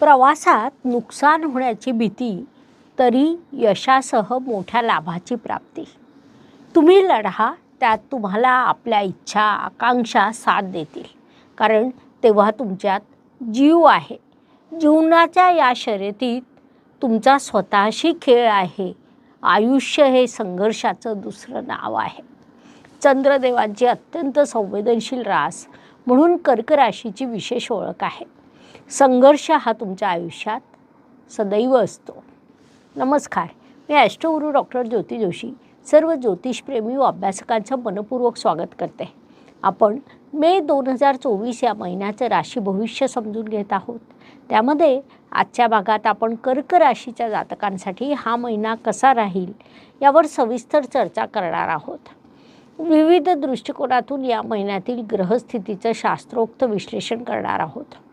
प्रवासात नुकसान होण्याची भीती तरी यशासह मोठ्या लाभाची प्राप्ती. तुम्ही लढा त्यात तुम्हाला आपल्या इच्छा आकांक्षा साथ देतील. कारण तेव्हा तुमच्यात जीव आहे. जीवनाच्या या शर्यतीत तुमचा स्वतःशी खेळ आहे. आयुष्य हे संघर्षाचं दुसरं नाव आहे. चंद्रदेवांची अत्यंत संवेदनशील रास म्हणून कर्क राशीची विशेष ओळख आहे. संघर्ष हा तुमच्या आयुष्यात सदैव असतो. नमस्कार. मी ॲस्ट्रोगुरू डॉक्टर ज्योती जोशी सर्व ज्योतिषप्रेमी व अभ्यासकांचं मनपूर्वक स्वागत करते. आपण मे दोन हजार चोवीस या महिन्याचं राशी भविष्य समजून घेत आहोत. त्यामध्ये आजच्या भागात आपण कर्क राशीच्या जातकांसाठी हा महिना कसा राहील यावर सविस्तर चर्चा करणार आहोत. विविध दृष्टिकोनातून या महिन्यातील ग्रहस्थितीचं शास्त्रोक्त विश्लेषण करणार आहोत.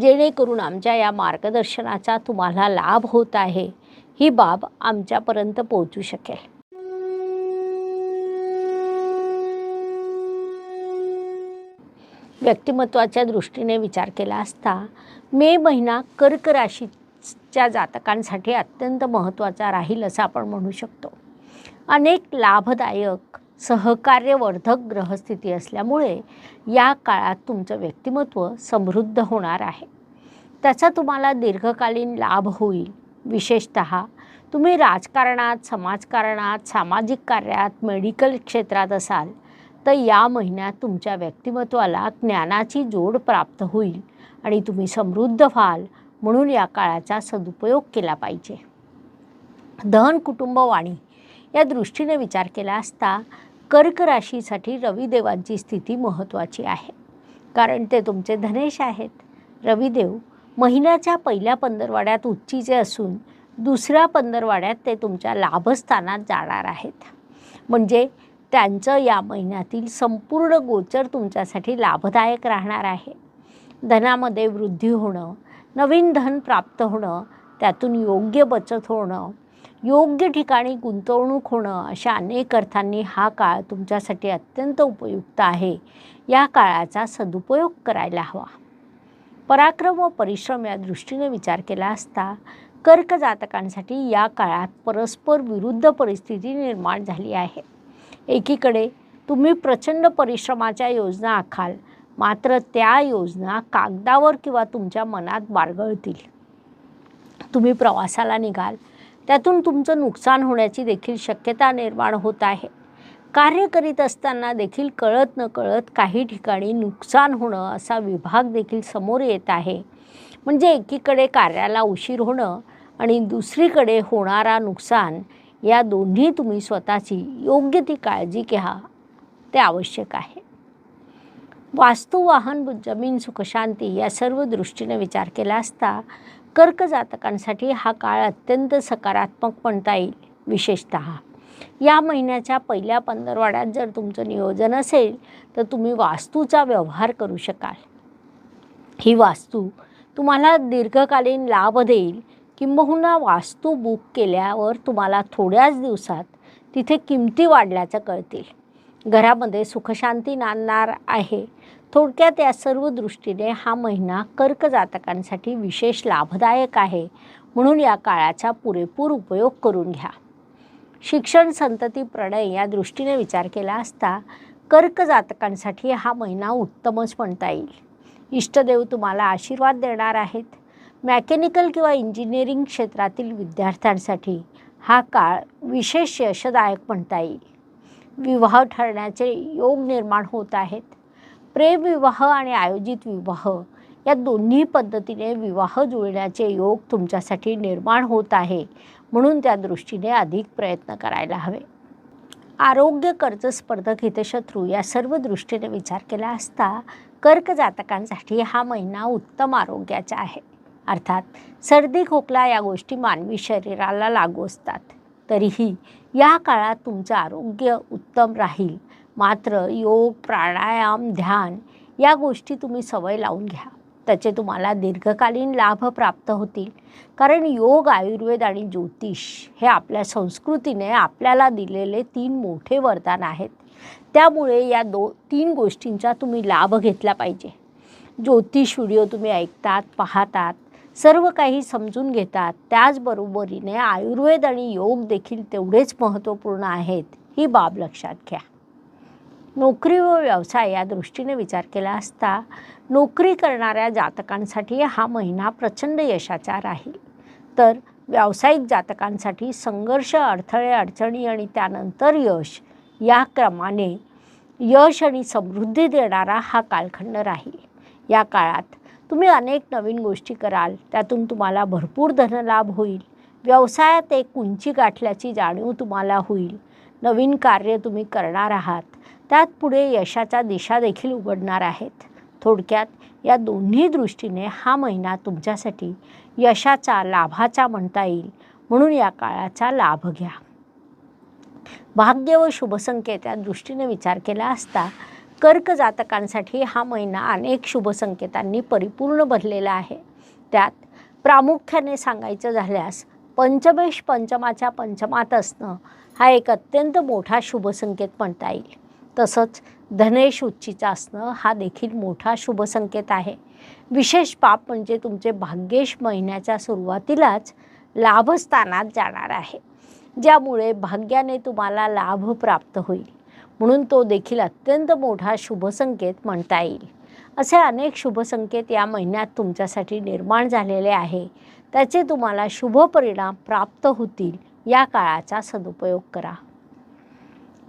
जेणेकरून आमच्या या मार्गदर्शनाचा तुम्हाला लाभ होत आहे. ही बाब आमच्यापर्यंत पोहोचू शकेल. व्यक्तिमत्वाच्या दृष्टीने विचार केला असता मे महिना कर्क राशीच्या जातकांसाठी अत्यंत महत्त्वाचा राहील असं आपण म्हणू शकतो. अनेक लाभदायक सहकार्यवर्धक ग्रहस्थिती असल्यामुळे या काळात तुमचं व्यक्तिमत्व समृद्ध होणार आहे. त्याचा तुम्हाला दीर्घकालीन लाभ होईल. विशेषत तुम्ही राजकारणात समाजकारणात सामाजिक कार्यात मेडिकल क्षेत्रात असाल तर या महिन्यात तुमच्या व्यक्तिमत्वाला ज्ञानाची जोड प्राप्त होईल आणि तुम्ही समृद्ध व्हाल म्हणून या काळाचा सदुपयोग केला पाहिजे. धन कुटुंब वाणी या दृष्टीने विचार केला असता कर्क राशीसाठी रविदेवांची स्थिती महत्त्वाची आहे. कारण ते तुमचे धनेश आहेत. रविदेव महिन्याच्या पहिल्या पंधरवाड्यात उच्चीचे असून दुसऱ्या पंधरवाड्यात ते तुमच्या लाभस्थानात जाणार आहेत. म्हणजे त्यांचं या महिन्यातील संपूर्ण गोचर तुमच्यासाठी लाभदायक राहणार आहे. धनामध्ये वृद्धी होणं नवीन धन प्राप्त होणं त्यातून योग्य बचत होणं योग्य ठिकाणी गुंतवणूक होणं अशा अनेक अर्थांनी हा काळ तुमच्यासाठी अत्यंत उपयुक्त आहे. या काळाचा सदुपयोग करायला हवा. पराक्रम व परिश्रम या दृष्टीने विचार केला असता कर्क जातकांसाठी या काळात परस्पर विरुद्ध परिस्थिती निर्माण झाली आहे. एकीकडे तुम्ही प्रचंड परिश्रमाच्या योजना आखाल मात्र त्या योजना कागदावर किंवा तुमच्या मनात बारगळतील. तुम्ही प्रवासाला निघाल त्यातून तुमचं नुकसान होण्याची देखील शक्यता निर्माण होत आहे. कार्य करीत असताना देखील कळत न कळत काही ठिकाणी नुकसान होणं असा विभाग देखील समोर येत आहे. म्हणजे एकीकडे कार्याला उशीर होणं आणि दुसरीकडे होणारा नुकसान या दोन्ही तुम्ही स्वतःची योग्य ती काळजी घ्या ते आवश्यक आहे. वास्तू वाहन जमीन सुखशांती या सर्व दृष्टीने विचार केला असता कर्क जातकांसाठी हा काळ अत्यंत सकारात्मक म्हणता येईल विशेषत या महिन्याच्या पहिल्या पंधरवाड्यात जर तुमचं नियोजन असेल तर तुम्ही वास्तूचा व्यवहार करू शकाल. ही वास्तू तुम्हाला दीर्घकालीन लाभ देईल. किंबहुना वास्तू बुक केल्यावर तुम्हाला थोड्याच दिवसात तिथे किमती वाढल्याचं कळतील. घरामध्ये सुखशांती नांदणार आहे. थोडक्यात या सर्व दृष्टीने हा महिना कर्क जातकांसाठी विशेष लाभदायक आहे. म्हणून या काळाचा पुरेपूर उपयोग करून घ्या. शिक्षण संतती प्रणय या दृष्टीने विचार केला असता कर्क जातकांसाठी हा महिना उत्तमच म्हणता येईल. इष्टदेव तुम्हाला आशीर्वाद देणार आहेत. मॅकॅनिकल किंवा इंजिनिअरिंग क्षेत्रातील विद्यार्थ्यांसाठी हा काळ विशेष यशदायक म्हणता येईल. विवाह ठरण्याचे योग निर्माण होत आहेत. प्रेमविवाह आणि आयोजित विवाह या दोन्ही पद्धतीने विवाह जुळण्याचे योग तुमच्यासाठी निर्माण होत आहे म्हणून त्या दृष्टीने अधिक प्रयत्न करायला हवे. आरोग्य कर्ज स्पर्धक हितशत्रू या सर्व दृष्टीने विचार केला असता कर्क जातकांसाठी हा महिना उत्तम आरोग्याचा आहे. अर्थात सर्दी खोकला या गोष्टी मानवी शरीराला लागू असतात. तरीही या काळात तुमचं आरोग्य उत्तम राहील मात्र योग प्राणायाम ध्यान या गोष्टी तुम्ही सवय लावून घ्या. त्याचे तुम्हाला दीर्घकालीन लाभ प्राप्त होतील. कारण योग आयुर्वेद आणि ज्योतिष हे आपल्या संस्कृतीने आपल्याला दिलेले तीन मोठे वरदान आहेत. त्यामुळे या दो तीन गोष्टींचा तुम्ही लाभ घेतला पाहिजे. ज्योतिष व्हिडिओ तुम्ही ऐकतात पाहतात सर्व काही समजून घेतात. त्याचबरोबरीने आयुर्वेद आणि योग देखील तेवढेच महत्त्वपूर्ण आहेत ही बाब लक्षात घ्या. नोकरी व व्यवसाय या दृष्टीने विचार केला असता नोकरी करणाऱ्या जातकांसाठी हा महिना प्रचंड यशाचा राहील. तर व्यावसायिक जातकांसाठी संघर्ष अडथळे अडचणी आणि त्यानंतर यश या क्रमाने यश आणि समृद्धी देणारा हा कालखंड राहील. या काळात तुम्ही अनेक नवीन गोष्टी कराल त्यातून तुम्हाला भरपूर धनलाभ होईल. व्यवसायात एक उंची गाठल्याची जाणीव तुम्हाला होईल. नवीन कार्य तुम्ही करणार आहात. त्यात पुढे यशाच्या दिशा देखील उघडणार आहेत. थोडक्यात या दोन्ही दृष्टीने हा महिना तुमच्यासाठी यशाचा लाभाचा म्हणता येईल. म्हणून या काळाचा लाभ घ्या. भाग्य व शुभसंकेत या दृष्टीने विचार केला असता कर्क जातकांसाठी हा महिना अनेक शुभसंकेतांनी परिपूर्ण भरलेला आहे. त्यात प्रामुख्याने सांगायचं झाल्यास पंचमेश पंचमाच्या पंचमात असणं हा एक अत्यंत मोठा शुभसंकेत म्हणता येईल. तसंच धनेश उच्चीचा असणं हा देखील मोठा शुभसंकेत आहे. विशेष पाप म्हणजे तुमचे भाग्येश महिन्याच्या सुरुवातीलाच लाभस्थानात जाणार आहे. ज्यामुळे भाग्याने तुम्हाला लाभ प्राप्त होईल. म्हणून तो देखील अत्यंत मोठा शुभसंकेत म्हणता येईल. असे अनेक शुभसंकेत या महिन्यात तुमच्यासाठी निर्माण झालेले आहे. त्याचे तुम्हाला शुभ परिणाम प्राप्त होतील या काळाचा सदुपयोग करा.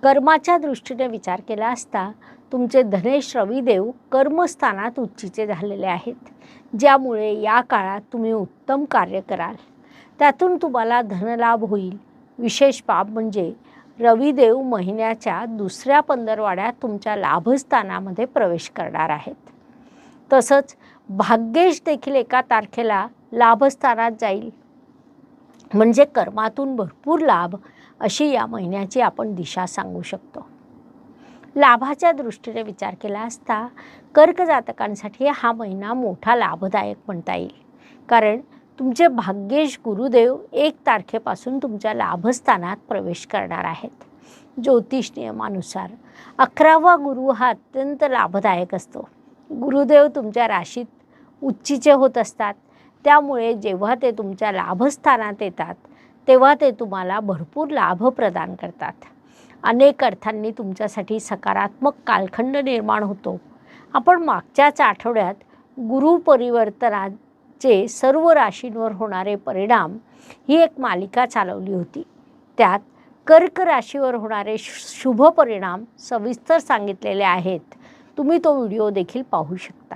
कर्माच्या दृष्टीने विचार केला असता तुमचे धनेश रविदेव कर्मस्थानात उच्चीचे झालेले आहेत. ज्यामुळे या काळात तुम्ही उत्तम कार्य कराल. त्यातून तुम्हाला धनलाभ होईल. विशेष बाब म्हणजे रविदेव महिन्याच्या दुसऱ्या पंधरवाड्यात तुमच्या लाभस्थानामध्ये प्रवेश करणार आहेत. तसंच भाग्येश देखील एका तारखेला लाभस्थानात जाईल. म्हणजे कर्मातून भरपूर लाभ अशी या महिन्याची आपण दिशा सांगू शकतो. लाभाच्या दृष्टीने विचार केला असता कर्क जातकांसाठी हा महिना मोठा लाभदायक म्हणता येईल. कारण तुमचे भाग्येश गुरुदेव एक तारखेपासून तुमच्या लाभस्थानात प्रवेश करणार आहेत. ज्योतिष नियमानुसार अकरावा गुरु हा अत्यंत लाभदायक असतो. गुरुदेव तुमच्या राशीत उच्चीचे होत असतात. त्यामुळे जेव्हा ते तुमच्या लाभस्थानात येतात तेव्हा ते तुम्हाला भरपूर लाभ प्रदान करतात. अनेक अर्थांनी तुमच्यासाठी सकारात्मक कालखंड निर्माण होतो. आपण मागच्याच आठवड्यात गुरुपरिवर्तनाचे सर्व राशींवर होणारे परिणाम ही एक मालिका चालवली होती. त्यात कर्क राशीवर होणारे शुभ परिणाम सविस्तर सांगितलेले आहेत. तुम्ही तो व्हिडिओ देखील पाहू शकता.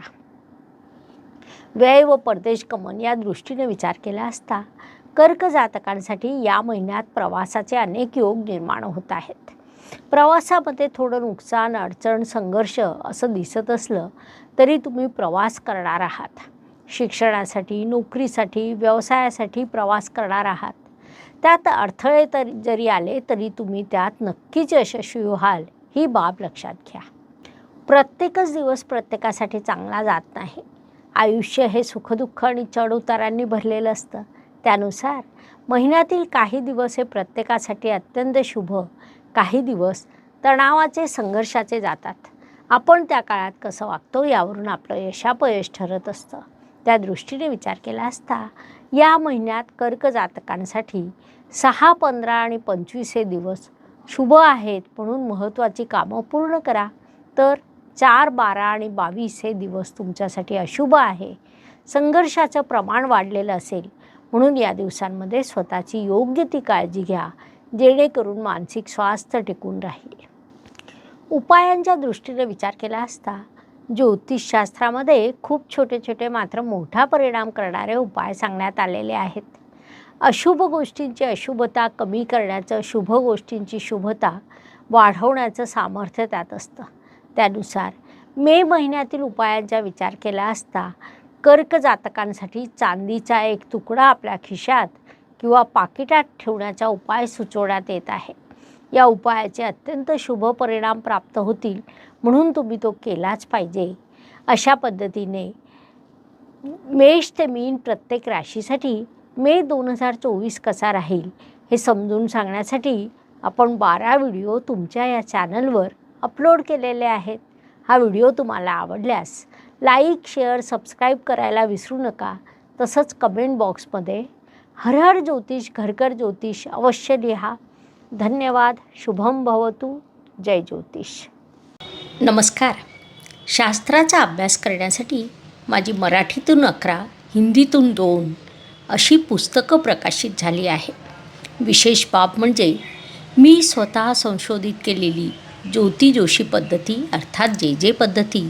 व्यय व परदेश गमन या दृष्टीने विचार केला असता कर्क जातकांसाठी या महिन्यात प्रवासाचे अनेक योग निर्माण होत आहेत. प्रवासामध्ये थोडं नुकसान अडचण संघर्ष असं दिसत असलं तरी तुम्ही प्रवास करणार आहात. शिक्षणासाठी नोकरीसाठी व्यवसायासाठी प्रवास करणार आहात. त्यात अडथळे तरी जरी आले तरी तुम्ही त्यात नक्कीच यशस्वी व्हाल ही बाब लक्षात घ्या. प्रत्येकच दिवस प्रत्येकासाठी चांगला जात नाही. आयुष्य हे सुखदुःख आणि चढउतारांनी भरलेलं असतं. त्यानुसार महिन्यातील काही दिवस हे प्रत्येकासाठी अत्यंत शुभ काही दिवस तणावाचे संघर्षाचे जातात. आपण त्या काळात कसं वागतो यावरून आपलं यशापयश ठरत असतं. त्या दृष्टीने विचार केला असता या महिन्यात कर्क जातकांसाठी सहा पंधरा आणि पंचवीस हे दिवस शुभ आहेत म्हणून महत्त्वाची कामं पूर्ण करा. तर चार बारा आणि बावीस हे दिवस तुमच्यासाठी अशुभ आहे. संघर्षाचं प्रमाण वाढलेलं असेल म्हणून या दिवसांमध्ये स्वतःची योग्य ती काळजी घ्या जेणेकरून मानसिक स्वास्थ्य टिकून राहील. उपायांच्या दृष्टीने विचार केला असता ज्योतिषशास्त्रामध्ये खूप छोटे छोटे मात्र मोठा परिणाम करणारे उपाय सांगण्यात आलेले आहेत. अशुभ गोष्टींची अशुभता कमी करण्याचं शुभ गोष्टींची शुभता वाढवण्याचं सामर्थ्य त्यात असतं. त्यानुसार मे महिन्यातील उपायांचा विचार केला असता कर्क जातकांसाठी चांदीचा एक तुकडा आपल्या खिशात किंवा पाकिटात ठेवण्याचा उपाय सुचवण्यात येत आहे. या उपायाचे अत्यंत शुभ परिणाम प्राप्त होतील म्हणून तुम्ही तो केलाच पाहिजे. अशा पद्धतीने मेष ते मीन प्रत्येक राशीसाठी मे दोन हजार चोवीस कसा राहील हे समजून सांगण्यासाठी आपण बारा व्हिडिओ तुमच्या या चॅनलवर अपलोड केलेले आहेत. हा व्हिडिओ तुम्हाला आवडल्यास लाईक शेअर सबस्क्राईब करायला विसरू नका. तसंच कमेंट बॉक्समध्ये हर हर ज्योतिष घरघर ज्योतिष अवश्य लिहा. धन्यवाद. शुभम भवतु. जय ज्योतिष. नमस्कार. शास्त्राचा अभ्यास करण्यासाठी माझी मराठीतून अकरा हिंदीतून दोन अशी पुस्तकं प्रकाशित झाली आहे विशेष बाब म्हणजे मी स्वतः संशोधित केलेली ज्योती जोशी पद्धती अर्थात जे जे पद्धती